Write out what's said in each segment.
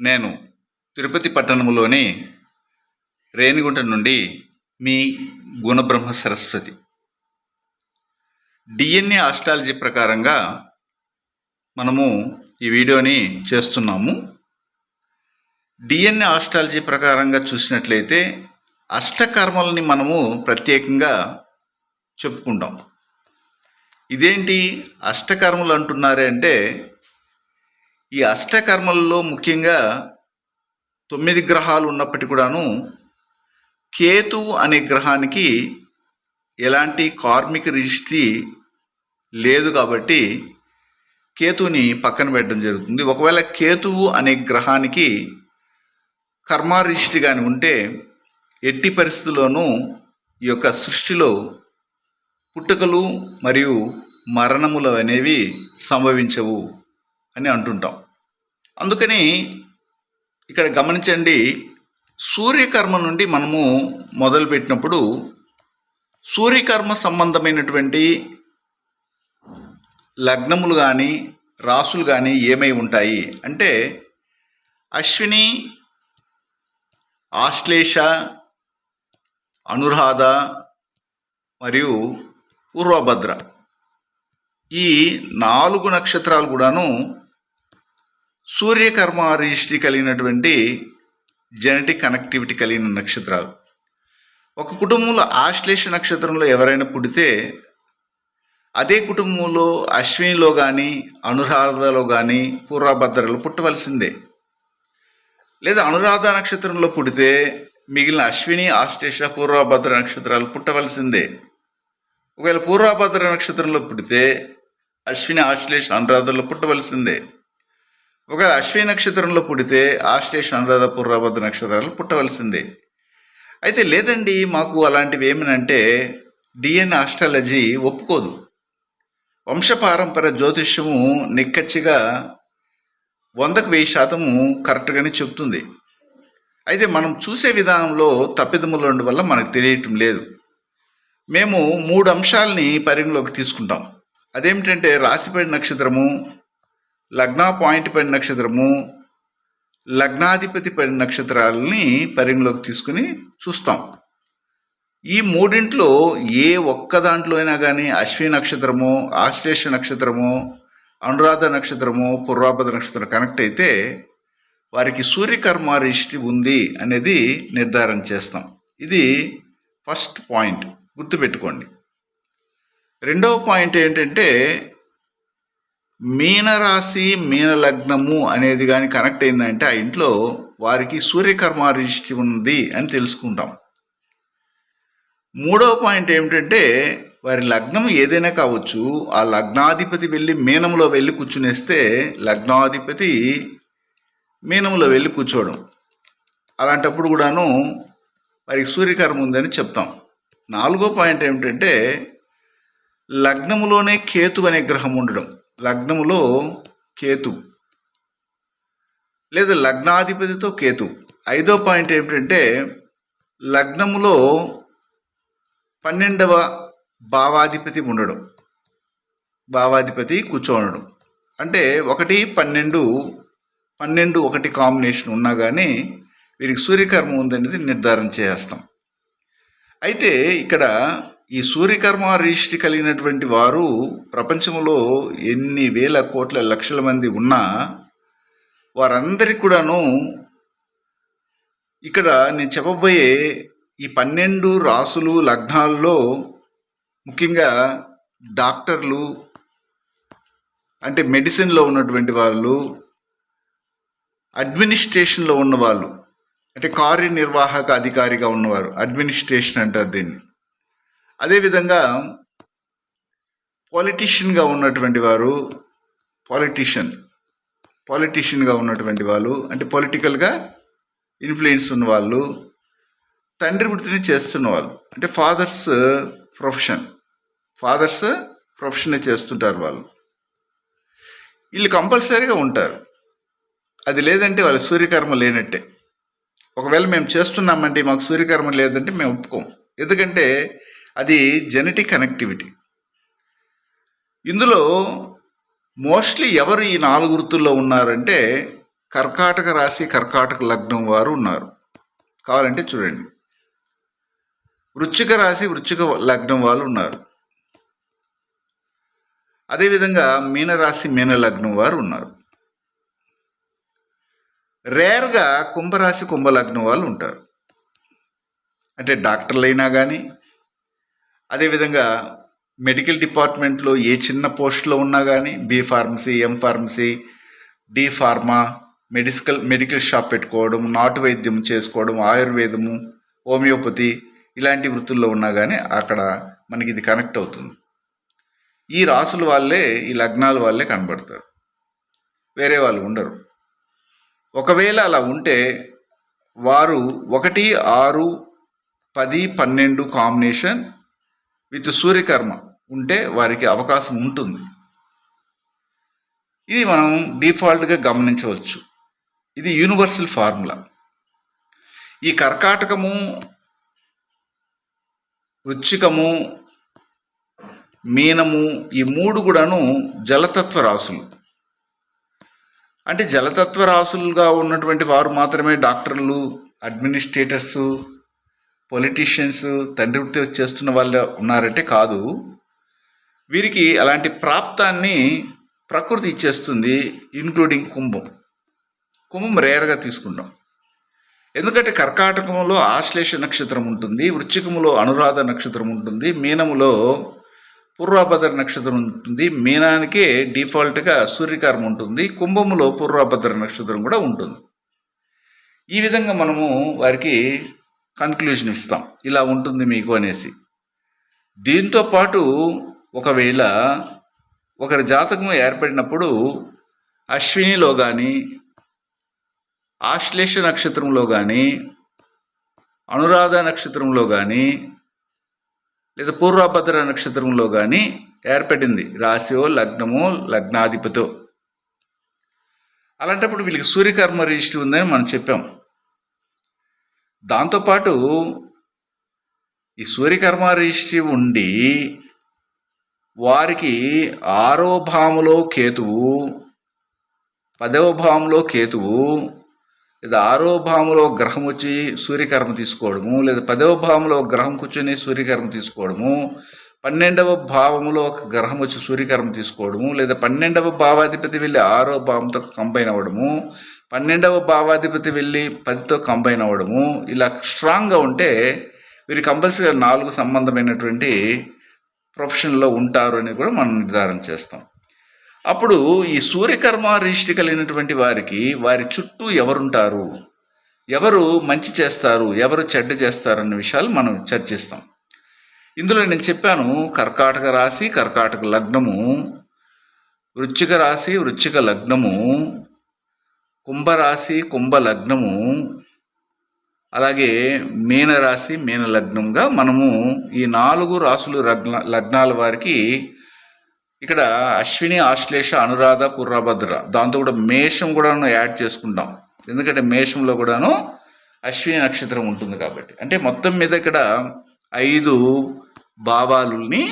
నేను తిరుపతి పట్టణంలోని రేణిగుంట నుండి మీ గుణబ్రహ్మ సరస్వతి. డిఎన్ఏ ఆస్ట్రాలజీ ప్రకారంగా మనము ఈ వీడియోని చేస్తున్నాము. డిఎన్ఏ ఆస్ట్రాలజీ ప్రకారంగా చూసినట్లయితే అష్టకర్మలని మనము ప్రత్యేకంగా చెప్పుకుంటాం. ఇదేంటి అష్టకర్మలు అంటున్నారే అంటే ఈ అష్టకర్మల్లో ముఖ్యంగా తొమ్మిది గ్రహాలు ఉన్నప్పటికీ కూడాను కేతువు అనే గ్రహానికి ఎలాంటి కార్మిక రిజిస్ట్రీ లేదు కాబట్టి కేతువుని పక్కన పెట్టడం జరుగుతుంది. ఒకవేళ కేతువు అనే గ్రహానికి కర్మ రిజిస్ట్రీ కానీ ఉంటే ఎట్టి పరిస్థితుల్లోనూ ఈ యొక్క సృష్టిలో పుట్టుకలు మరియు మరణములు అనేవి సంభవించవు. అని అంటుంటాం. అందుకని ఇక్కడ గమనించండి సూర్యకర్మ నుండి మనము మొదలుపెట్టినప్పుడు సూర్యకర్మ సంబంధమైనటువంటి లగ్నములు కానీ రాసులు కానీ ఏమై ఉంటాయి? అంటే అశ్విని ఆశ్లేష అనురాధ మరియు పూర్వభద్ర. ఈ నాలుగు నక్షత్రాలు కూడాను సూర్యకర్మ రిజిస్ట్రీ కలిగినటువంటి జెనెటిక్ కనెక్టివిటీ కలిగిన నక్షత్రాలు. ఒక కుటుంబంలో ఆశ్లేష నక్షత్రంలో ఎవరైనా పుడితే అదే కుటుంబంలో అశ్వినిలో కానీ అనురాధలో కానీ పూర్వభద్రలో పుట్టవలసిందే. లేదా అనురాధ నక్షత్రంలో పుడితే మిగిలిన అశ్విని ఆశ్లేష పూర్వభద్ర నక్షత్రాలు పుట్టవలసిందే. ఒకవేళ పూర్వభద్ర నక్షత్రంలో పుడితే అశ్విని ఆశ్లేష అనురాధలో పుట్టవలసిందే. ఒకవేళ అశ్విని నక్షత్రంలో పుడితే ఆశ్లేష అనురాధ పూర్వభద్ర నక్షత్రాలు పుట్టవలసిందే. అయితే లేదండి మాకు అలాంటివి ఏమనంటే డిఎన్ ఆస్ట్రాలజీ ఒప్పుకోదు. వంశపారంపర జ్యోతిష్యము నిక్కచ్చిగా వందకు వెయ్యి శాతము కరెక్ట్గానే చెప్తుంది అయితే మనం చూసే విధానంలో తప్పిదములు ఉండడం వల్ల మనకు తెలియటం లేదు. మేము మూడు అంశాలని పరిగణలోకి తీసుకుంటాం. అదేమిటంటే రాశిపడి నక్షత్రము లగ్న పాయింట్ పడిన నక్షత్రము లగ్నాధిపతి పడిన నక్షత్రాలని పరిగణలోకి తీసుకుని చూస్తాం. ఈ మూడింట్లో ఏ ఒక్క దాంట్లో అయినా కానీ అశ్విని నక్షత్రము ఆశ్లేష నక్షత్రము అనురాధ నక్షత్రము పూర్వాభద్ర నక్షత్రం కనెక్ట్ అయితే వారికి సూర్యకర్మ ఉంది అనేది నిర్ధారణ చేస్తాం. ఇది ఫస్ట్ పాయింట్ గుర్తుపెట్టుకోండి. రెండవ పాయింట్ ఏంటంటే మీనరాశి మీన లగ్నము అనేది కానీ కనెక్ట్ అయిందంటే ఆ ఇంట్లో వారికి సూర్యకర్మ రిజిస్ట్రీ ఉంది అని తెలుసుకుంటాం. మూడవ పాయింట్ ఏమిటంటే వారి లగ్నం ఏదైనా కావచ్చు ఆ లగ్నాధిపతి వెళ్ళి మీనంలో వెళ్ళి కూర్చునేస్తే లగ్నాధిపతి మీనంలో వెళ్ళి కూర్చోవడం. అలాంటప్పుడు కూడాను వారికి సూర్యకర్మ ఉందని చెప్తాం. నాలుగో పాయింట్ ఏమిటంటే లగ్నములోనే కేతు అనే గ్రహం ఉండడం. లగ్నములో కేతు. లేదా లగ్నాధిపతితో కేతు. ఐదో పాయింట్ ఏమిటంటే లగ్నములో పన్నెండవ భావాధిపతి ఉండడం. భావాధిపతి కూర్చోనడం. అంటే ఒకటి పన్నెండు పన్నెండు ఒకటి కాంబినేషన్ ఉన్నా కానీ వీరికి సూర్యకర్మ ఉందనేది నిర్ధారణ చేస్తాం అయితే ఇక్కడ ఈ సూర్యకర్మ రిజిస్ట్రీ కలిగినటువంటి వారు ప్రపంచంలో ఎన్ని వేల కోట్ల లక్షల మంది ఉన్నా వారందరికీ కూడాను ఇక్కడ నేను చెప్పబోయే ఈ పన్నెండు రాసులు లగ్నాల్లో ముఖ్యంగా డాక్టర్లు అంటే మెడిసిన్లో ఉన్నటువంటి వాళ్ళు అడ్మినిస్ట్రేషన్లో ఉన్నవాళ్ళు అంటే కార్యనిర్వాహక అధికారిగా ఉన్నవారు అడ్మినిస్ట్రేషన్ అంటారు దీన్ని. అదేవిధంగా పాలిటీషియన్గా ఉన్నటువంటి వారు పాలిటీషియన్ పాలిటీషియన్గా ఉన్నటువంటి వాళ్ళు అంటే పొలిటికల్గా ఇన్ఫ్లుయెన్స్ ఉన్న వాళ్ళు తండ్రి వృత్తిని చేస్తున్న వాళ్ళు అంటే ఫాదర్స్ ప్రొఫెషన్ ఫాదర్స్ ప్రొఫెషనే చేస్తుంటారు వాళ్ళు. వీళ్ళు కంపల్సరీగా ఉంటారు. అది లేదంటే వాళ్ళ సూర్యకర్మ లేనట్టే. ఒకవేళ మేము చేస్తున్నామంటే మాకు సూర్యకర్మ లేదంటే మేము ఒప్పుకోం ఎందుకంటే అది జెనెటిక్ కనెక్టివిటీ ఇందులో మోస్ట్లీ ఎవరు ఈ నాలుగు వృత్తుల్లో ఉన్నారంటే కర్కాటక రాశి కర్కాటక లగ్నం వారు ఉన్నారు. కావాలంటే చూడండి. వృచ్చిక రాశి వృచ్చిక లగ్నం వాళ్ళు ఉన్నారు. అదేవిధంగా మీనరాశి మీన లగ్నం వారు ఉన్నారు. రేర్గా కుంభరాశి కుంభలగ్నం వాళ్ళు ఉంటారు. అంటే డాక్టర్లైనా కానీ అదేవిధంగా మెడికల్ డిపార్ట్మెంట్లో ఏ చిన్న పోస్ట్లో ఉన్నా కానీ B pharmacy M pharmacy D pharma medical medical shop పెట్టుకోవడం నాటు వైద్యం చేసుకోవడం ఆయుర్వేదము హోమియోపతి ఇలాంటి వృత్తుల్లో ఉన్నా కానీ అక్కడ మనకి ఇది కనెక్ట్ అవుతుంది. ఈ రాసుల వాళ్ళే ఈ లగ్నాల వాళ్ళే కనబడతారు. వేరే వాళ్ళు ఉండరు. ఒకవేళ అలా ఉంటే వారు ఒకటి ఆరు పది పన్నెండు కాంబినేషన్ విత్ సూర్యకర్మ ఉంటే వారికి అవకాశం ఉంటుంది. ఇది మనం డిఫాల్ట్గా గమనించవచ్చు. ఇది యూనివర్సల్ ఫార్ములా. ఈ కర్కాటకము వృచ్చికము మీనము ఈ మూడు కూడాను జలతత్వ రాసులు. అంటే జలతత్వ రాసులుగా ఉన్నటువంటి వారు మాత్రమే డాక్టర్లు అడ్మినిస్ట్రేటర్సు పొలిటీషియన్స్ తండ్రి వృత్తి చేస్తున్న వాళ్ళు ఉన్నారంటే కాదు. వీరికి అలాంటి ప్రాప్తాన్ని ప్రకృతి ఇచ్చేస్తుంది ఇన్క్లూడింగ్ కుంభం. కుంభం రేర్గా తీసుకుంటాం. ఎందుకంటే కర్కాటకంలో ఆశ్లేష నక్షత్రం ఉంటుంది వృశ్చికములో అనురాధ నక్షత్రం ఉంటుంది మీనములో పూర్వభద్ర నక్షత్రం ఉంటుంది మీనానికే డిఫాల్ట్గా సూర్యకారం ఉంటుంది కుంభములో పూర్వభద్ర నక్షత్రం కూడా ఉంటుంది. ఈ విధంగా మనము వారికి కన్క్లూషన్ ఇస్తాం. ఇలా ఉంటుంది మీకు అనేసి. దీంతో పాటు ఒకవేళ ఒకరి జాతకం ఏర్పడినప్పుడు అశ్వినిలో కానీ ఆశ్లేష నక్షత్రంలో కానీ అనురాధ నక్షత్రంలో కానీ లేదా పూర్వభద్ర నక్షత్రంలో కానీ ఏర్పడింది. రాశియో లగ్నమో లగ్నాధిపతో అలాంటప్పుడు వీళ్ళకి సూర్యకర్మ రిజిస్టర్ ఉందని మనం చెప్పాం. దాంతోపాటు ఈ సూర్యకర్మ రిజిస్ట్రీ ఉండి వారికి ఆరో భావంలో కేతువు పదవ భావంలో కేతువు లేదా ఆరో భావంలో గ్రహం వచ్చి సూర్యకర్మ తీసుకోవడము లేదా పదవ భావంలో ఒక గ్రహం కూర్చొని సూర్యకర్మ తీసుకోవడము పన్నెండవ భావంలో ఒక గ్రహం వచ్చి సూర్యకర్మ తీసుకోవడము లేదా పన్నెండవ భావాధిపతి వెళ్ళి ఆరో భావంతో కంబైన్ అవ్వడము పన్నెండవ భావాధిపతి వెళ్ళి పదితో కంబైన్ అవ్వడము ఇలా స్ట్రాంగ్గా ఉంటే వీరు కంపల్సరీగా నాలుగు సంబంధమైనటువంటి ప్రొఫెషన్లో ఉంటారు అని కూడా మనం నిర్ధారణ చేస్తాం. అప్పుడు ఈ సూర్యకర్మ రిష్టి కలిగినటువంటి వారికి వారి చుట్టూ ఎవరుంటారు? ఎవరు మంచి చేస్తారు? ఎవరు చెడ్డ చేస్తారు? అన్న విషయాలు మనం చర్చిస్తాం. ఇందులో నేను చెప్పాను కర్కాటక రాశి కర్కాటక లగ్నము వృచ్చిక రాశి వృచ్చిక లగ్నము కుంభరాశి కుంభ లగ్నము అలాగే మీనరాశి మీనలగ్నంగా మనము ఈ నాలుగు రాసులు లగ్న లగ్నాల వారికి ఇక్కడ అశ్విని ఆశ్లేష అనురాధ పుర్రభద్ర దాంతో కూడా మేషం కూడాను యాడ్ చేసుకుంటాం. ఎందుకంటే మేషంలో కూడాను అశ్విని నక్షత్రం ఉంటుంది కాబట్టి. అంటే మొత్తం మీద ఇక్కడ ఐదు భావాలని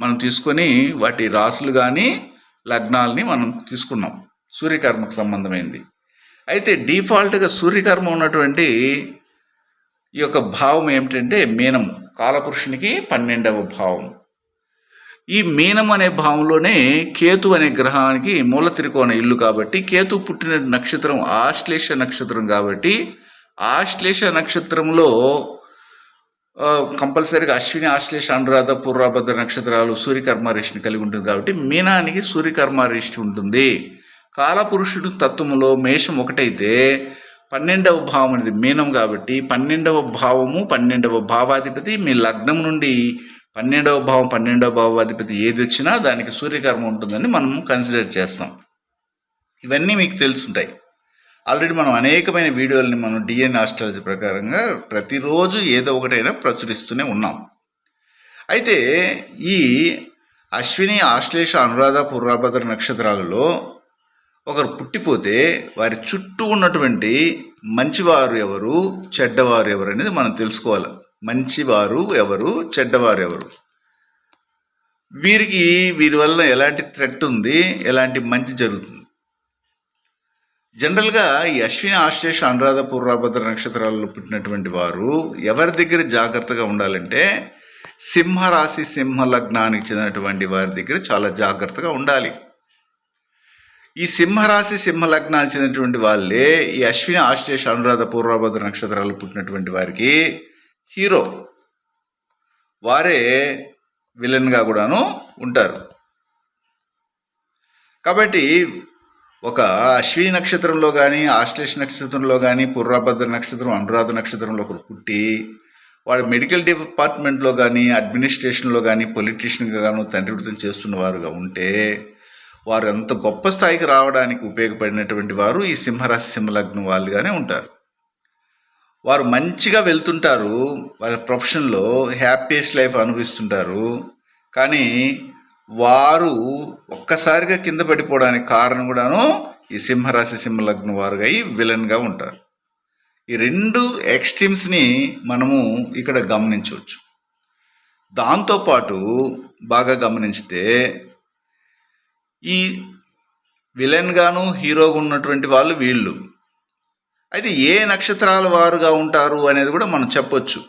మనం తీసుకొని వాటి రాసులు కానీ లగ్నాలని మనం తీసుకున్నాం. సూర్యకర్మకు సంబంధమైంది. అయితే డిఫాల్ట్గా సూర్యకర్మ ఉన్నటువంటి ఈ యొక్క భావం ఏమిటంటే మీనం కాలపురుషునికి పన్నెండవ భావం ఈ మీనం అనే భావంలోనే కేతు అనే గ్రహానికి మూల త్రికోణ ఇల్లు కాబట్టి కేతు పుట్టిన నక్షత్రం ఆశ్లేష నక్షత్రం కాబట్టి ఆశ్లేష నక్షత్రంలో కంపల్సరీగా అశ్విని ఆశ్లేష అనురాధ పూర్వభద్ర నక్షత్రాలు సూర్యకర్మ రిష్ని కలిగి ఉంటుంది కాబట్టి మీనానికి సూర్యకర్మ రిష్టి ఉంటుంది. కాలపురుషుడు తత్వములో మేషం ఒకటైతే పన్నెండవ భావం అనేది మీనం కాబట్టి పన్నెండవ భావము పన్నెండవ భావాధిపతి మీ లగ్నం నుండి పన్నెండవ భావం పన్నెండవ భావాధిపతి ఏది వచ్చినా దానికి సూర్యకర్మ ఉంటుందని మనం కన్సిడర్ చేస్తాం. ఇవన్నీ మీకు తెలుసుంటాయి. ఆల్రెడీ మనం అనేకమైన వీడియోలని మనం డిఎన్ ఆస్ట్రాలజీ ప్రకారంగా ప్రతిరోజు ఏదో ఒకటైనా ప్రచురిస్తూనే ఉన్నాం. అయితే ఈ అశ్విని ఆశ్లేష అనురాధ పూర్వభద్ర నక్షత్రాలలో ఒకరు పుట్టిపోతే వారి చుట్టూ ఉన్నటువంటి మంచివారు ఎవరు చెడ్డవారు ఎవరు అనేది మనం తెలుసుకోవాలి. మంచివారు ఎవరు చెడ్డవారు ఎవరు? వీరికి వీరి వల్ల ఎలాంటి థ్రెట్ ఉంది ఎలాంటి మంచి జరుగుతుంది? జనరల్గా ఈ అశ్విని ఆశ్లేష అనురాధ పూర్వభద్ర నక్షత్రాలలో పుట్టినటువంటి వారు ఎవరి దగ్గర జాగ్రత్తగా ఉండాలంటే సింహరాశి సింహ లగ్నానికి చెందినటువంటి వారి దగ్గర చాలా జాగ్రత్తగా ఉండాలి. ఈ సింహరాశి సింహ లగ్నాలు చెందినటువంటి వాళ్ళే ఈ అశ్విని ఆశ్లేష అనురాధ పూర్వభద్ర నక్షత్రాలు పుట్టినటువంటి వారికి హీరో. వారే విలన్గా కూడాను ఉంటారు. కాబట్టి ఒక అశ్విని నక్షత్రంలో కానీ ఆశ్లేష నక్షత్రంలో కానీ పూర్వభద్ర నక్షత్రం అనురాధ నక్షత్రంలో ఒకరు పుట్టి వాడు మెడికల్ డిపార్ట్మెంట్లో కానీ అడ్మినిస్ట్రేషన్లో కానీ పొలిటీషియన్గా గాను తండ్రి వృత్తం చేస్తున్న వారుగా ఉంటే వారు ఎంత గొప్ప స్థాయికి రావడానికి ఉపయోగపడినటువంటి వారు ఈ సింహరాశి సింహలగ్నం వాళ్ళుగానే ఉంటారు. వారు మంచిగా వెళ్తుంటారు వారి ప్రొఫెషన్లో హ్యాపీయెస్ట్ లైఫ్ అనుభవిస్తుంటారు. కానీ వారు ఒక్కసారిగా కింద పడిపోవడానికి కారణం కూడాను ఈ సింహరాశి సింహలగ్నం వారుగా అయి విలన్గా ఉంటారు. ఈ రెండు ఎక్స్ట్రీమ్స్ని మనము ఇక్కడ గమనించవచ్చు. దాంతోపాటు బాగా గమనించితే ఈ విలన్గాను హీరోగా ఉన్నటువంటి వాళ్ళు వీళ్ళు. అయితే ఏ నక్షత్రాల వారుగా ఉంటారు అనేది కూడా మనం చెప్పొచ్చు.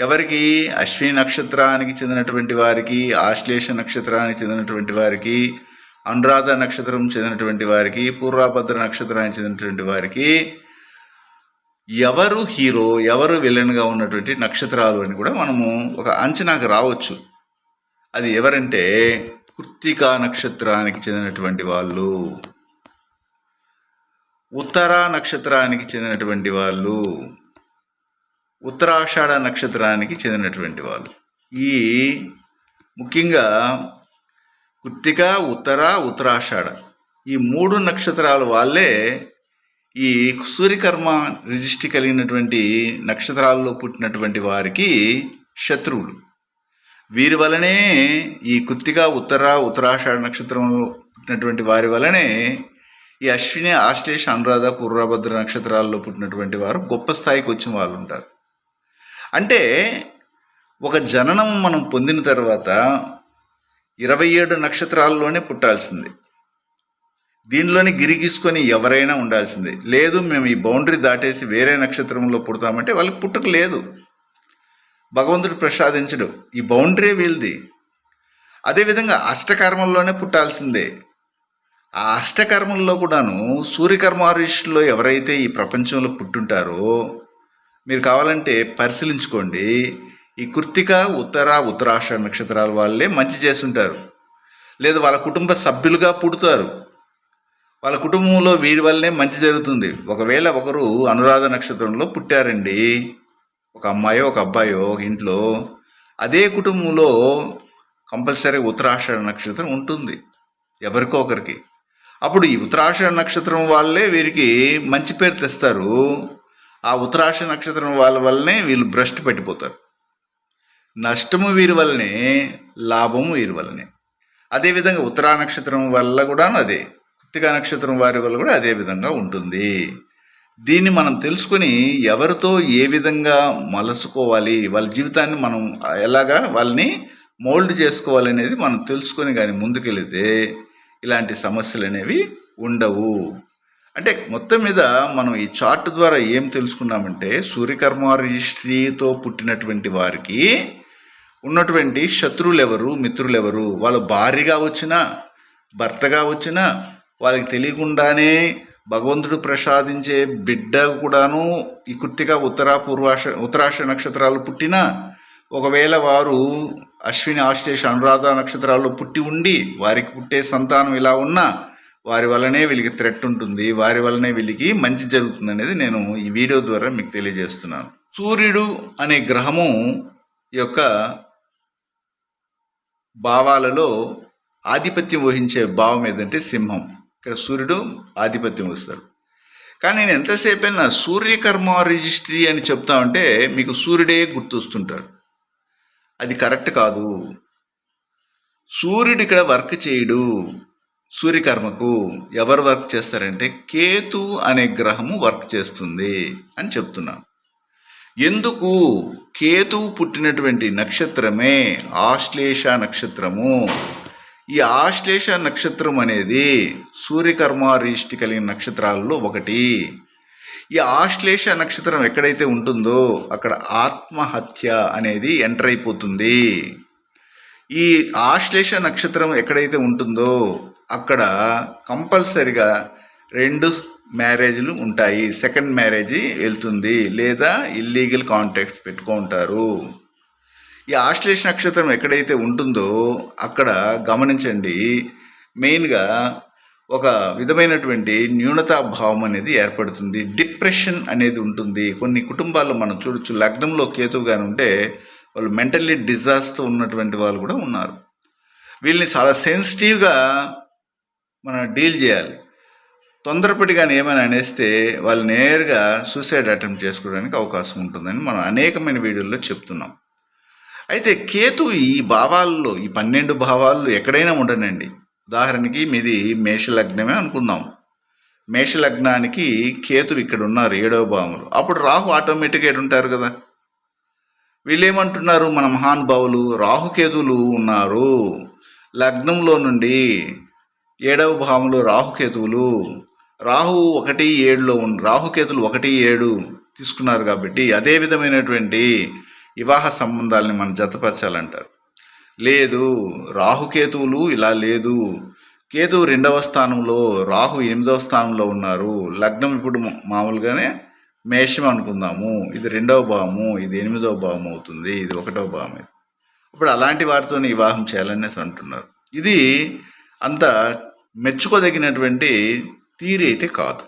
ఎవరికి? అశ్విని నక్షత్రానికి చెందినటువంటి వారికి ఆశ్లేష నక్షత్రానికి చెందినటువంటి వారికి అనురాధ నక్షత్రం చెందినటువంటి వారికి పూర్వాభద్ర నక్షత్రానికి చెందినటువంటి వారికి ఎవరు హీరో ఎవరు విలన్గా ఉన్నటువంటి నక్షత్రాలు అని కూడా మనము ఒక అంచనాకు రావచ్చు. అది ఎవరంటే కృత్తికా నక్షత్రానికి చెందినటువంటి వాళ్ళు ఉత్తర నక్షత్రానికి చెందినటువంటి వాళ్ళు ఉత్తరాషాఢ నక్షత్రానికి చెందినటువంటి వాళ్ళు. ఈ ముఖ్యంగా కృత్తిక ఉత్తర ఉత్తరాషాఢ ఈ మూడు నక్షత్రాల వాళ్ళే ఈ సూర్యకర్మ రిజిస్ట్రీ కలిగినటువంటి నక్షత్రాల్లో పుట్టినటువంటి వారికి శత్రువులు. వీరి వలనే ఈ కృత్తిక ఉత్తర ఉత్తరాషాఢ నక్షత్రంలో పుట్టినటువంటి వారి వలనే ఈ అశ్విని ఆశ్లేష అనురాధ పూర్వభద్ర నక్షత్రాల్లో పుట్టినటువంటి వారు గొప్ప స్థాయికి వచ్చిన వాళ్ళు ఉంటారు. అంటే ఒక జననం మనం పొందిన తర్వాత ఇరవై ఏడు నక్షత్రాల్లోనే పుట్టాల్సింది. దీనిలోనే గిరిగీసుకొని ఎవరైనా ఉండాల్సిందే. లేదు మేము ఈ బౌండరీ దాటేసి వేరే నక్షత్రంలో పుడతామంటే వాళ్ళకి పుట్టుక లేదు. భగవంతుడు ప్రసాదించడు. ఈ బౌండరీ వీళ్ళది. అదేవిధంగా అష్టకర్మల్లోనే పుట్టాల్సిందే. ఆ అష్టకర్మల్లో కూడాను సూర్యకర్మారీషుల్లో ఎవరైతే ఈ ప్రపంచంలో పుట్టుంటారో మీరు కావాలంటే పరిశీలించుకోండి. ఈ కృత్తిక ఉత్తర ఉత్తరాష నక్షత్రాల వాళ్ళే మంచి చేస్తుంటారు. లేదా వాళ్ళ కుటుంబ సభ్యులుగా పుడతారు. వాళ్ళ కుటుంబంలో వీరి వల్లనే మంచి జరుగుతుంది. ఒకవేళ ఒకరు అనురాధ నక్షత్రంలో పుట్టారండి. ఒక అమ్మాయో ఒక అబ్బాయో ఒక ఇంట్లో అదే కుటుంబంలో కంపల్సరీ ఉత్తరాషాఢ నక్షత్రం ఉంటుంది. ఎవరికో ఒకరికి. అప్పుడు ఈ ఉత్తరాషాఢ నక్షత్రం వాళ్ళే వీరికి మంచి పేరు తెస్తారు. ఆ ఉత్తరాష నక్షత్రం వాళ్ళ వల్లనే వీళ్ళు భ్రష్ట్ పెట్టిపోతారు. నష్టము వీరి వల్లనే లాభము వీరి వల్లనే. అదేవిధంగా ఉత్తరా నక్షత్రం వల్ల కూడా అదే. కృత్తికా నక్షత్రం వారి వల్ల కూడా అదే విధంగా ఉంటుంది. దీన్ని మనం తెలుసుకొని ఎవరితో ఏ విధంగా మలసుకోవాలి వాళ్ళ జీవితాన్ని మనం ఎలాగా వాళ్ళని మోల్డ్ చేసుకోవాలనేది మనం తెలుసుకొని కానీ ముందుకెళితే ఇలాంటి సమస్యలు అనేవి ఉండవు. అంటే మొత్తం మీద మనం ఈ చార్ట్ ద్వారా ఏం తెలుసుకున్నామంటే సూర్యకర్మ రిజిస్ట్రీతో పుట్టినటువంటి వారికి ఉన్నటువంటి శత్రువులు ఎవరు మిత్రులు ఎవరు వాళ్ళు భార్యగా వచ్చినా భర్తగా వచ్చినా వాళ్ళకి తెలియకుండానే భగవంతుడు ప్రసాదించే బిడ్డ కూడాను ఈ కృత్తిక ఉత్తర పూర్వాష ఉత్తరాష నక్షత్రాలు పుట్టినా ఒకవేళ వారు అశ్విని ఆశ్లేష అనురాధ నక్షత్రాల్లో పుట్టి ఉండి వారికి పుట్టే సంతానం ఇలా ఉన్నా వారి వల్లనే వీళ్ళకి థ్రెట్ ఉంటుంది వారి వల్లనే వీళ్ళకి మంచి జరుగుతుంది అనేది నేను ఈ వీడియో ద్వారా మీకు తెలియజేస్తున్నాను. సూర్యుడు అనే గ్రహము యొక్క భావాలలో ఆధిపత్యం వహించే భావం ఏదంటే సింహం. ఇక్కడ సూర్యుడు ఆధిపత్యం వస్తాడు కానీ నేను ఎంతసేపైనా సూర్యకర్మ రిజిస్ట్రీ అని చెప్తా ఉంటే మీకు సూర్యుడే గుర్తొస్తుంటాడు. అది కరెక్ట్ కాదు. సూర్యుడు ఇక్కడ వర్క్ చేయడు. సూర్యకర్మకు ఎవరు వర్క్ చేస్తారంటే కేతు అనే గ్రహము వర్క్ చేస్తుంది అని చెప్తున్నాను ఎందుకు? కేతువు పుట్టినటువంటి నక్షత్రమే ఆశ్లేష నక్షత్రము. ఈ ఆశ్లేష నక్షత్రం అనేది సూర్యకర్మారీష్టి కలిగిన నక్షత్రాలలో ఒకటి. ఈ ఆశ్లేష నక్షత్రం ఎక్కడైతే ఉంటుందో అక్కడ ఆత్మహత్య అనేది ఎంటర్ అయిపోతుంది. ఈ ఆశ్లేష నక్షత్రం ఎక్కడైతే ఉంటుందో అక్కడ కంపల్సరిగా రెండు మ్యారేజ్లు ఉంటాయి. సెకండ్ మ్యారేజ్ వెళ్తుంది లేదా ఇల్లీగల్ కాంటాక్ట్స్ పెట్టుకుంటారు. ఈ ఆశ్లేష నక్షత్రం ఎక్కడైతే ఉంటుందో అక్కడ గమనించండి. మెయిన్గా ఒక విధమైనటువంటి న్యూనతా భావం అనేది ఏర్పడుతుంది. డిప్రెషన్ అనేది ఉంటుంది. కొన్ని కుటుంబాల్లో మనం చూడొచ్చు. లగ్నంలో కేతువుగాని ఉంటే వాళ్ళు మెంటల్లీ డిజాస్తో ఉన్నటువంటి వాళ్ళు కూడా ఉన్నారు. వీళ్ళని చాలా సెన్సిటివ్గా మనం డీల్ చేయాలి. తొందరపడి కానీ ఏమైనా అనేస్తే వాళ్ళు నేరుగా సూసైడ్ అటెంప్ట్ చేసుకోవడానికి అవకాశం ఉంటుందని మనం అనేకమైన వీడియోల్లో చెప్తున్నాం. అయితే కేతు ఈ భావాల్లో ఈ పన్నెండు భావాల్లో ఎక్కడైనా ఉండనండి. ఉదాహరణకి మీది మేషలగ్నమే అనుకుందాం. మేషలగ్నానికి కేతు ఇక్కడ ఉన్నారు ఏడవ భావములు అప్పుడు రాహు ఆటోమేటిక్గా ఉంటారు కదా? వీళ్ళు ఏమంటున్నారు మన మహానుభావులు రాహుకేతులు ఉన్నారు. లగ్నంలో నుండి ఏడవ భావంలో రాహుకేతువులు రాహు ఒకటి ఏడులో ఉన్న రాహుకేతులు ఒకటి ఏడు తీసుకున్నారు కాబట్టి అదే విధమైనటువంటి వివాహ సంబంధాలని మనం జతపరచాలంటారు. లేదు రాహుకేతువులు ఇలా లేదు. కేతు రెండవ స్థానంలో రాహు ఎనిమిదవ స్థానంలో ఉన్నారు. లగ్నం ఇప్పుడు మామూలుగానే మేషం అనుకుందాము. ఇది రెండవ భావము ఇది ఎనిమిదవ భావం అవుతుంది ఇది ఒకటవ భావం ఇప్పుడు అలాంటి వారితో వివాహం చేయాలనేసి అంటున్నారు. ఇది అంత మెచ్చుకోదగినటువంటి తీరి అయితే కాదు.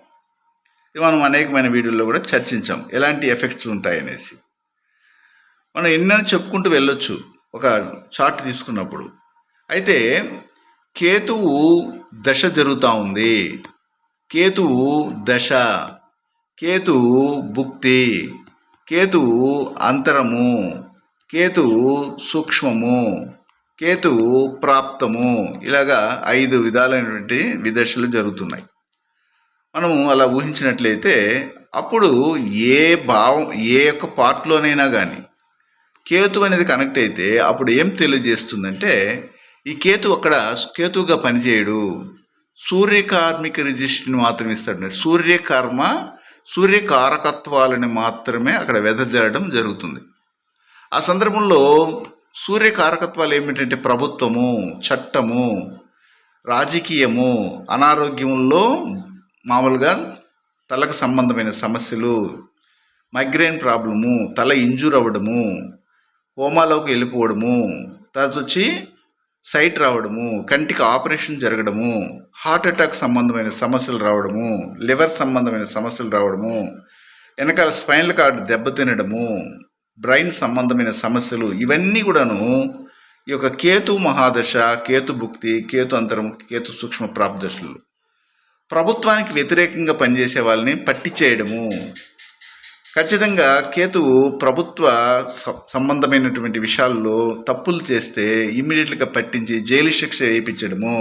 ఇది మనం అనేకమైన వీడియోల్లో కూడా చర్చించాం. ఎలాంటి ఎఫెక్ట్స్ ఉంటాయనేసి. మనం ఎన్నైనా చెప్పుకుంటూ వెళ్ళొచ్చు ఒక చార్ట్ తీసుకున్నప్పుడు. అయితే కేతువు దశ జరుగుతూ ఉంది. కేతువు దశ కేతువు భుక్తి కేతువు అంతరము కేతువు సూక్ష్మము కేతువు ప్రాప్తము. ఇలాగా ఐదు విధాలైనటువంటి విదశలు జరుగుతున్నాయి. మనము అలా ఊహించినట్లయితే అప్పుడు ఏ భావం ఏ యొక్క పార్ట్లోనైనా కానీ కేతు అనేది కనెక్ట్ అయితే అప్పుడు ఏం తెలియజేస్తుందంటే ఈ కేతు అక్కడ కేతువుగా పనిచేయడు. సూర్యకార్మిక రిజిస్ట్రీని మాత్రమే ఇస్తాడు. సూర్యకర్మ సూర్యకారకత్వాలని మాత్రమే అక్కడ వెదజల్లడం జరుగుతుంది. ఆ సందర్భంలో సూర్యకారకత్వాలు ఏమిటంటే ప్రభుత్వము చట్టము రాజకీయము అనారోగ్యంలో మామూలుగా తలకు సంబంధమైన సమస్యలు మైగ్రేన్ ప్రాబ్లము తల ఇంజూర్ అవ్వడము కోమాలోకి వెళ్ళిపోవడము తర్వాత వచ్చి సైట్ రావడము కంటికి ఆపరేషన్ జరగడము హార్ట్ అటాక్ సంబంధమైన సమస్యలు రావడము లివర్ సంబంధమైన సమస్యలు రావడము వెనకాల స్పైనల్ కార్డ్ దెబ్బతినడము బ్రెయిన్ సంబంధమైన సమస్యలు ఇవన్నీ కూడాను ఈ యొక్క కేతు మహాదశ కేతు భుక్తి కేతు అంతరం కేతు సూక్ష్మ ప్రాప్దశలు ప్రభుత్వానికి వ్యతిరేకంగా పనిచేసే వాళ్ళని పట్టించేయడము ఖచ్చితంగా కేతువు ప్రభుత్వ సంబంధమైనటువంటి విషయాల్లో తప్పులు చేస్తే ఇమ్మీడియట్గా పట్టించి జైలు శిక్ష వేయించడము.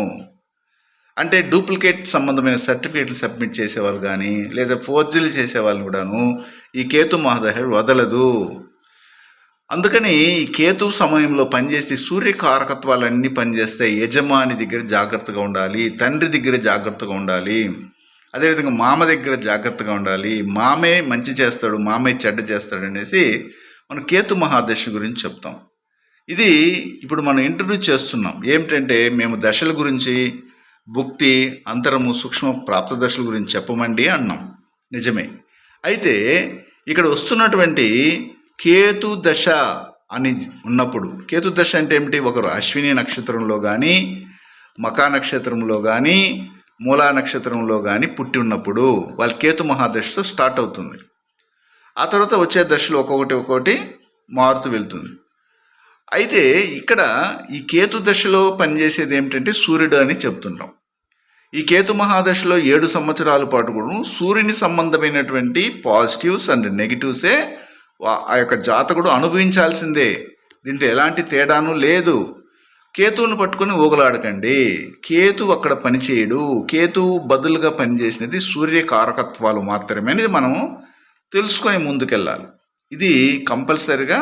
అంటే డూప్లికేట్ సంబంధమైన సర్టిఫికేట్లు సబ్మిట్ చేసేవాళ్ళు కానీ లేదా ఫోర్జరీలు చేసేవాళ్ళు కూడాను ఈ కేతు మహాదశ వదలదు. అందుకని ఈ కేతు సమయంలో పనిచేసి సూర్యకారకత్వాలన్నీ పనిచేస్తాయి యజమాని దగ్గర జాగ్రత్తగా ఉండాలి తండ్రి దగ్గర జాగ్రత్తగా ఉండాలి. అదేవిధంగా మామ దగ్గర జాగ్రత్తగా ఉండాలి. మామే మంచి చేస్తాడు మామే చెడ్డ చేస్తాడు అనేసి మనం కేతు మహాదశ గురించి చెప్తాం. ఇది ఇప్పుడు మనం ఇంట్రడ్యూస్ చేస్తున్నాం. ఏమిటంటే మేము దశల గురించి భుక్తి అంతరము సూక్ష్మ ప్రాప్త దశల గురించి చెప్పమండి అన్నాం. నిజమే. అయితే ఇక్కడ వస్తున్నటువంటి కేతు దశ అని ఉన్నప్పుడు కేతు దశ అంటే ఏమిటి? ఒకరు అశ్విని నక్షత్రంలో కానీ మకా నక్షత్రంలో కానీ మూలా నక్షత్రంలో కానీ పుట్టి ఉన్నప్పుడు వాళ్ళ కేతు మహాదశతో స్టార్ట్ అవుతుంది. ఆ తర్వాత వచ్చే దశలు ఒక్కొక్కటి ఒక్కొక్కటి మారుతూ వెళ్తుంది. అయితే ఇక్కడ ఈ కేతు దశలో పనిచేసేది ఏమిటంటే సూర్యుడు అని చెప్తుంటాం. ఈ కేతు మహాదశలో ఏడు సంవత్సరాల పాటు కూడా సూర్యుని సంబంధమైనటువంటి పాజిటివ్స్ అండ్ నెగిటివ్సే ఆ యొక్క జాతకుడు అనుభవించాల్సిందే. దీంట్లో ఎలాంటి తేడాను లేదు. కేతువును పట్టుకొని ఊగలాడకండి. కేతు అక్కడ పనిచేయడు కేతు బదులుగా పనిచేసినది సూర్య కారకత్వాలు మాత్రమే అనేది మనం తెలుసుకొని ముందుకెళ్ళాలి. ఇది కంపల్సరిగా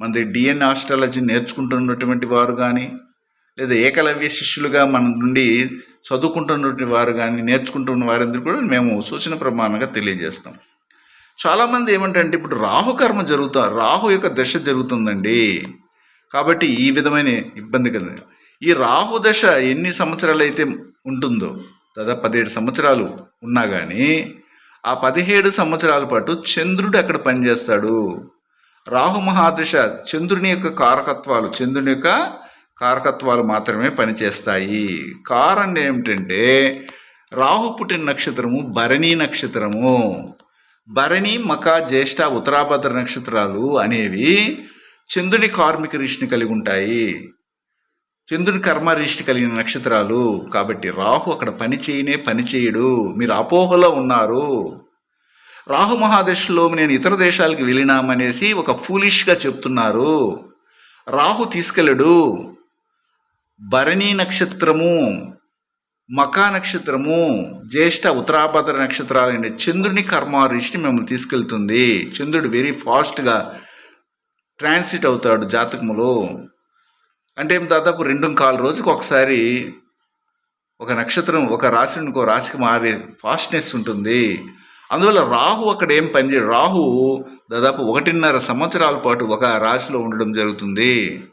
మనది డిఎన్ ఆస్ట్రాలజీ నేర్చుకుంటున్నటువంటి వారు కానీ లేదా ఏకలవ్య శిష్యులుగా మన నుండి చదువుకుంటున్నటువంటి వారు కానీ నేర్చుకుంటున్న వారందరూ కూడా మేము సూచన ప్రమాణంగా తెలియజేస్తాం. చాలామంది ఏమంటే ఇప్పుడు రాహుకర్మ జరుగుతా రాహు యొక్క దశ జరుగుతుందండి. కాబట్టి ఈ విధమైన ఇబ్బంది కలిగింది. ఈ రాహు దశ ఎన్ని సంవత్సరాలు అయితే ఉంటుందో దాదాపు పదిహేడు సంవత్సరాలు ఉన్నా కానీ ఆ పదిహేడు సంవత్సరాల పాటు చంద్రుడు అక్కడ పనిచేస్తాడు? రాహు మహాదశ చంద్రుని యొక్క కారకత్వాలు చంద్రుని యొక్క కారకత్వాలు మాత్రమే పనిచేస్తాయి. కారణం ఏమిటంటే రాహు పుట్టిన నక్షత్రము భరణి నక్షత్రము. భరణి మక జ్యేష్ఠ ఉత్తరాభద్ర నక్షత్రాలు అనేవి చంద్రుని కార్మిక రీష్ని కలిగి ఉంటాయి. చంద్రుని కర్మరిష్టి కలిగిన నక్షత్రాలు. కాబట్టి రాహు అక్కడ పని చేయనే పని చేయడు. మీరు అపోహలో ఉన్నారు. రాహు మహాదశలో నేను ఇతర దేశాలకు వెళ్ళినామనేసి ఒక ఫూలిష్గా చెప్తున్నారు. రాహు తీసుకెళ్ళడు. భరణి నక్షత్రము మకా నక్షత్రము జ్యేష్ఠ ఉత్తరాభద్ర నక్షత్రాలైన చంద్రుని కర్మ రిష్ని మిమ్మల్ని తీసుకెళ్తుంది. చంద్రుడు వెరీ ఫాస్ట్గా ట్రాన్సిట్ అవుతాడు జాతకములో. అంటే దాదాపు రెండు కాలు రోజుకు ఒకసారి ఒక నక్షత్రం ఒక రాశి ఇంకో రాశికి మారే ఫాస్ట్నెస్ ఉంటుంది. అందువల్ల రాహు అక్కడ ఏం పనిచేయడు రాహు దాదాపు ఒకటిన్నర సంవత్సరాల పాటు ఒక రాశిలో ఉండడం జరుగుతుంది.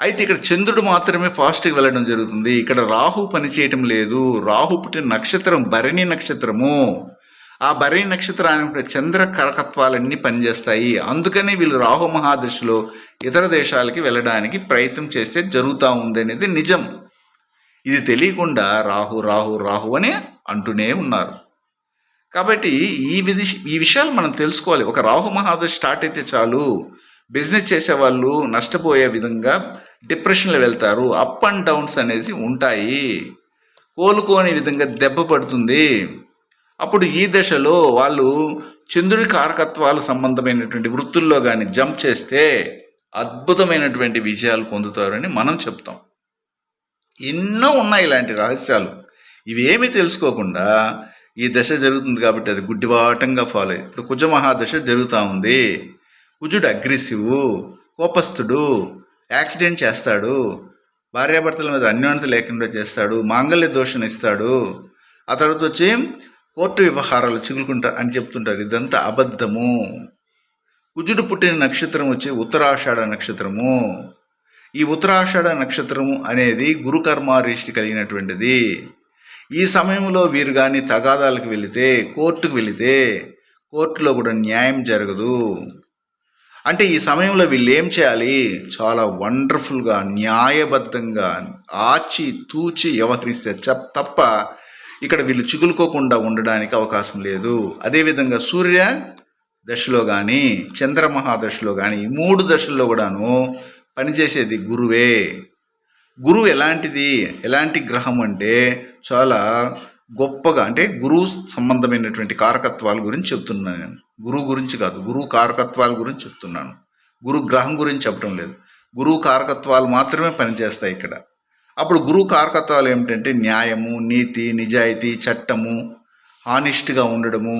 అయితే ఇక్కడ చంద్రుడు మాత్రమే ఫాస్ట్గా వెళ్ళడం జరుగుతుంది. ఇక్కడ రాహు పని చేయటం లేదు. రాహు పుట్టిన నక్షత్రం భరణి నక్షత్రము. ఆ భరణి నక్షత్రానికి చంద్ర కరకత్వాలన్నీ పనిచేస్తాయి. అందుకనే వీళ్ళు రాహు మహాదశలో ఇతర దేశాలకి వెళ్ళడానికి ప్రయత్నం చేస్తే జరుగుతూ ఉంది అనేది నిజం. ఇది తెలియకుండా రాహు రాహు రాహు అని అంటూనే ఉన్నారు. కాబట్టి ఈ విధి ఈ విషయాలు మనం తెలుసుకోవాలి. ఒక రాహు మహాదశ స్టార్ట్ అయితే చాలు. బిజినెస్ చేసే వాళ్ళు నష్టపోయే విధంగా డిప్రెషన్లో వెళ్తారు. అప్ అండ్ డౌన్స్ అనేది ఉంటాయి. కోలుకోని విధంగా దెబ్బ పడుతుంది. అప్పుడు ఈ దశలో వాళ్ళు చంద్రుడి కారకత్వాలు సంబంధమైనటువంటి వృత్తుల్లో కానీ జంప్ చేస్తే అద్భుతమైనటువంటి విజయాలు పొందుతారని మనం చెప్తాం. ఎన్నో ఉన్నాయి ఇలాంటి రహస్యాలు. ఇవేమీ తెలుసుకోకుండా ఈ దశ జరుగుతుంది కాబట్టి అది గుడ్డివాటంగా ఫాలో అయ్యి ఇప్పుడు కుజ మహాదశ జరుగుతూ ఉంది. కుజుడు అగ్రెసివ్ కోపస్థుడు యాక్సిడెంట్ చేస్తాడు భార్యాభర్తల మీద అన్యోన్యత లేకుండా చేస్తాడు మాంగళ్య దోషణ ఇస్తాడు. ఆ తర్వాత వచ్చి కోర్టు వ్యవహారాలు చిగులుకుంటారు అని చెప్తుంటారు. ఇదంతా అబద్ధము. కుజుడు పుట్టిన నక్షత్రం వచ్చి ఉత్తరాషాఢ నక్షత్రము. ఈ ఉత్తరాషాఢ నక్షత్రము అనేది గురుకర్మారీష్టి కలిగినటువంటిది. ఈ సమయంలో వీరు కానీ తగాదాలకు వెళితే కోర్టుకు వెళితే కోర్టులో కూడా న్యాయం జరగదు. అంటే ఈ సమయంలో వీళ్ళు ఏం చేయాలి? చాలా వండర్ఫుల్గా న్యాయబద్ధంగా ఆచి తూచి వ్యవహరిస్తే చెప్ తప్ప ఇక్కడ వీళ్ళు చిగులుకోకుండా ఉండడానికి అవకాశం లేదు. అదేవిధంగా సూర్య దశలో కానీ చంద్రమహాదశలో కానీ ఈ మూడు దశల్లో కూడాను పనిచేసేది గురువే. గురువు ఎలాంటిది? ఎలాంటి గ్రహం అంటే చాలా గొప్పగా అంటే గురువు సంబంధమైనటువంటి కారకత్వాల గురించి చెప్తున్నాను నేను. గురువు గురించి కాదు గురువు కారకత్వాల గురించి చెప్తున్నాను. గురు గ్రహం గురించి చెప్పడం లేదు. గురువు కారకత్వాలు మాత్రమే పనిచేస్తాయి ఇక్కడ. అప్పుడు గురువు కార్కత్వాలు ఏమిటంటే న్యాయము నీతి నిజాయితీ చట్టము హానిస్ట్గా ఉండడము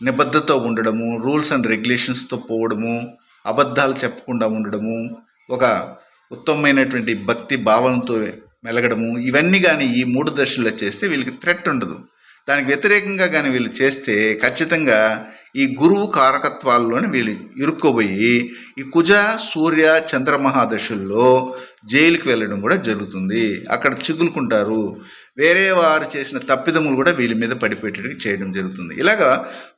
నిబద్ధత ఉండడము రూల్స్ అండ్ రెగ్యులేషన్స్తో పోవడము అబద్ధాలు చెప్పకుండా ఉండడము ఒక ఉత్తమమైనటువంటి భక్తి భావనతో మెలగడము ఇవన్నీ కానీ ఈ మూడు దశల్లో చేస్తే వీళ్ళకి థ్రెట్ ఉండదు. దానికి వ్యతిరేకంగా కానీ వీళ్ళు చేస్తే ఖచ్చితంగా ఈ గురువు కారకత్వాల్లోనే వీళ్ళు ఇరుక్కోబోయి ఈ కుజ సూర్య చంద్రమహాదశల్లో జైలుకి వెళ్ళడం కూడా జరుగుతుంది. అక్కడ చిగులుకుంటారు వేరే వారు చేసిన తప్పిదములు కూడా వీళ్ళ మీద పడిపెట్టడానికి చేయడం జరుగుతుంది. ఇలాగా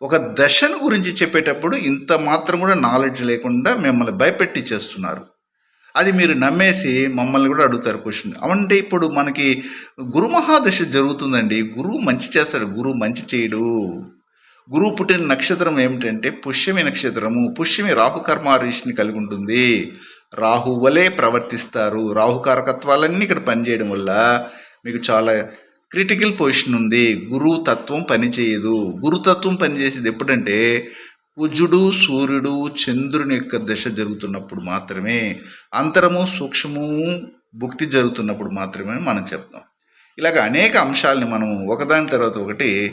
ఒక దశను గురించి చెప్పేటప్పుడు ఇంత మాత్రం కూడా నాలెడ్జ్ లేకుండా మిమ్మల్ని భయపెట్టి చేస్తున్నారు. అది మీరు నమ్మేసి మమ్మల్ని కూడా అడుగుతారు క్వశ్చన్ అవంటే ఇప్పుడు మనకి గురు మహాదశ జరుగుతుందండి. గురువు మంచి చేస్తాడు. గురువు మంచి చేయడు. గురువు పుట్టిన నక్షత్రం ఏమిటంటే పుష్యమి నక్షత్రము. పుష్యమి రాహుకర్మారీషిని కలిగి ఉంటుంది రాహు వలె ప్రవర్తిస్తారు. రాహు కారకత్వాలన్నీ ఇక్కడ పనిచేయడం వల్ల మీకు చాలా క్రిటికల్ పొజిషన్ ఉంది. గురువు తత్వం పనిచేయదు. గురుతత్వం పనిచేసేది ఎప్పుడంటే కుజుడు సూర్యుడు చంద్రుని యొక్క దశ జరుగుతున్నప్పుడు మాత్రమే. అంతరము సూక్ష్మము భుక్తి జరుగుతున్నప్పుడు మాత్రమే మనం చెప్తాం. ఇలాగ అనేక అంశాలని మనం ఒకదాని తర్వాత ఒకటి